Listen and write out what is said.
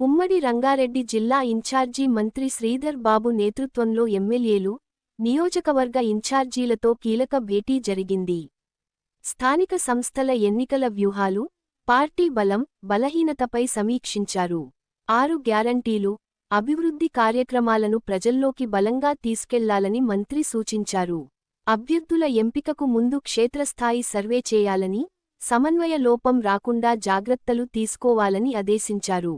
ఉమ్మడి రంగారెడ్డి జిల్లా ఇన్ఛార్జీ మంత్రి శ్రీధర్ బాబు నేతృత్వంలో ఎమ్మెల్యేలు నియోజకవర్గ ఇన్ఛార్జీలతో కీలక భేటీ జరిగింది. స్థానిక సంస్థల ఎన్నికల వ్యూహాలు పార్టీ బలం బలహీనతపై సమీక్షించారు. ఆరు గ్యారంటీలు అభివృద్ధి కార్యక్రమాలను ప్రజల్లోకి బలంగా తీసుకెళ్ళాలని మంత్రి సూచించారు. అభ్యర్థుల ఎంపికకు ముందు క్షేత్రస్థాయి సర్వే చేయాలని సమన్వయ లోపం రాకుండా జాగ్రత్తలు తీసుకోవాలని ఆదేశించారు.